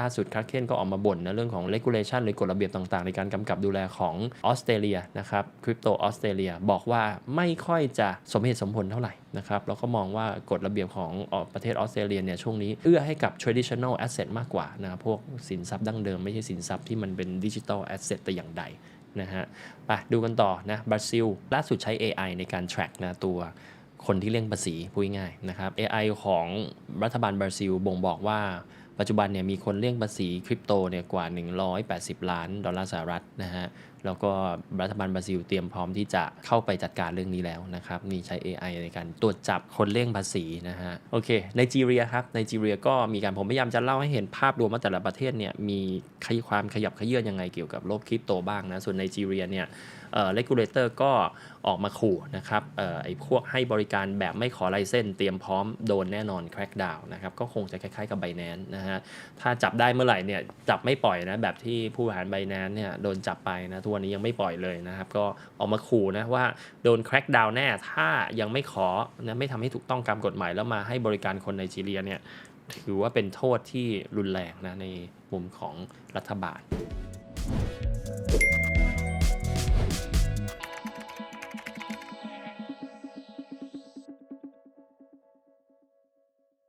ล่าสุดคาเคนก็ออกมาบ่นนะเรื่องของ regulation หรือกฎระเบียบต่างๆ ในการกำกับดูแลของออสเตรเลียนะครับคริปโตออสเตรเลียบอกว่าไม่ค่อยจะสมเหตุสมผลเท่าไหร่นะครับแล้วก็มองว่ากฎระเบียบของประเทศออสเตรเลียเนี่ยช่วงนี้เอื้อให้กับ traditional asset มากกว่านะพวกสินทรัพย์ดั้งเดิมไม่ใช่สินทรัพย์ที่มันเป็นดิจิทัล asset แต่อย่างใดนะฮะไปดูกันต่อนะบราซิลล่าสุดใช้ AI ในการ track นะตัวคนที่เลี่ยงภาษีพูดง่ายนะครับ AI ของรัฐบาลบราซิลบ่งบอกว่า ปัจจุบันเนี่ยมีคนเลี่ยงภาษีคริปโตเนี่ยกว่า 180 ล้านดอลลาร์สหรัฐนะฮะ แล้วก็รัฐบาลบราซิลเตรียมพร้อมที่จะเข้าไปจัดการเรื่องนี้แล้วนะครับ นี่ใช้ AI ในการตรวจจับคนเลี่ยงภาษีนะฮะ โอเคไนจีเรียครับไนจีเรียก็มีการผมพยายามจะเล่าให้เห็นภาพรวมว่าแต่ละประเทศเนี่ยมีขยความขยับขยื่นยังไงเกี่ยวกับโลกคริปโตบ้างนะ ส่วนไนจีเรียเนี่ยเอ่อ regulator ก็ออกมาขู่นะครับเอ่อไอ้พวกให้บริการแบบไม่ขอไลเซนส์เตรียมพร้อมโดนแน่นอน crackdown นะครับก็คงจะคล้ายๆกับ Binance นะฮะ ถ้าจับได้เมื่อไหร่เนี่ยจับไม่ปล่อยนะ แบบที่ผู้บริหารไบแนนเนี่ยโดนจับไปนะทุกวันนี้ยังไม่ปล่อยเลยนะครับ ก็ออกมาขู่นะว่าโดนแครกดาวแน่ถ้ายังไม่ขอนะไม่ทำให้ถูกต้องตามกฎหมายแล้วมาให้บริการคนในจีเรียเนี่ยถือว่าเป็นโทษที่รุนแรงนะในมุมของรัฐบาล